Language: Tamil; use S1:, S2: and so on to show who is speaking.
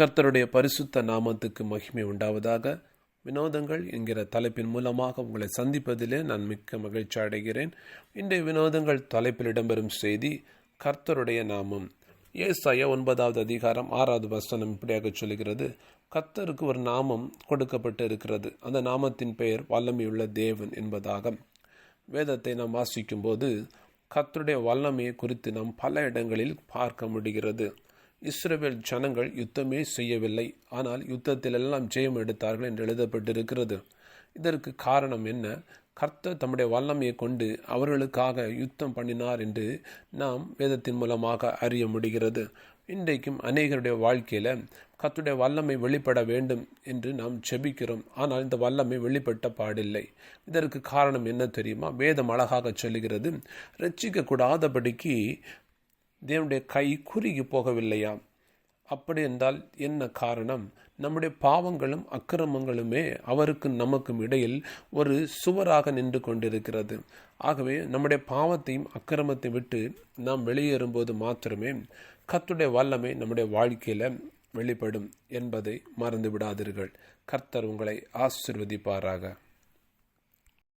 S1: கர்த்தருடைய பரிசுத்த நாமத்துக்கு மகிமை உண்டாவதாக. வினோதங்கள் என்கிற தலைப்பின் மூலமாக உங்களை சந்திப்பதிலே நான் மிக்க மகிழ்ச்சி அடைகிறேன். இன்றைய வினோதங்கள் தலைப்பில் இடம்பெறும் செய்தி கர்த்தருடைய நாமம். ஏசாய ஒன்பதாவது அதிகாரம் ஆறாவது வசனம் இப்படியாக சொல்கிறது கர்த்தருக்கு ஒரு நாமம் கொடுக்கப்பட்டு இருக்கிறது அந்த நாமத்தின் பெயர் வல்லமையுள்ள தேவன் என்பதாக வேதத்தை நாம் வாசிக்கும்போது கர்த்தருடைய வல்லமையை குறித்து நாம் பல இடங்களில் பார்க்க முடிகிறது. இஸ்ரேல் ஜனங்கள் யுத்தமே செய்யவில்லை. ஆனால் யுத்தத்தில் எல்லாம் ஜெயம் எடுத்தார்கள் என்று எழுதப்பட்டிருக்கிறது. இதற்கு காரணம் என்ன? கர்த்தர் தம்முடைய வல்லமையை கொண்டு அவர்களுக்காக யுத்தம் பண்ணினார் என்று நாம் வேதத்தின் மூலமாக அறிய முடிகிறது. இன்றைக்கும் அநேகருடைய வாழ்க்கையில் கத்துடைய வல்லமை வெளிப்பட வேண்டும் என்று நாம் செபிக்கிறோம் ஆனால் இந்த வல்லமை வெளிப்பட்ட பாடில்லை. இதற்கு காரணம் என்ன தெரியுமா? வேதம் அழகாக சொல்லுகிறது ரட்சிக்கக்கூடாதபடிக்கு தேவனுடைய கை குறுகி போகவில்லையா அப்படி என்றால் என்ன காரணம்? நம்முடைய பாவங்களும் அக்கிரமங்களுமே அவருக்கும் நமக்கும் இடையில் ஒரு சுவராக நின்று கொண்டிருக்கிறது. ஆகவே நம்முடைய பாவத்தையும் அக்கிரமத்தை விட்டு நாம் வெளியேறும்போது மாத்திரமே கத்துடைய வல்லமை நம்முடைய வாழ்க்கையில் வெளிப்படும் என்பதை மறந்து விடாதீர்கள் கர்த்தர் உங்களை ஆசிர்வதிப்பாராக.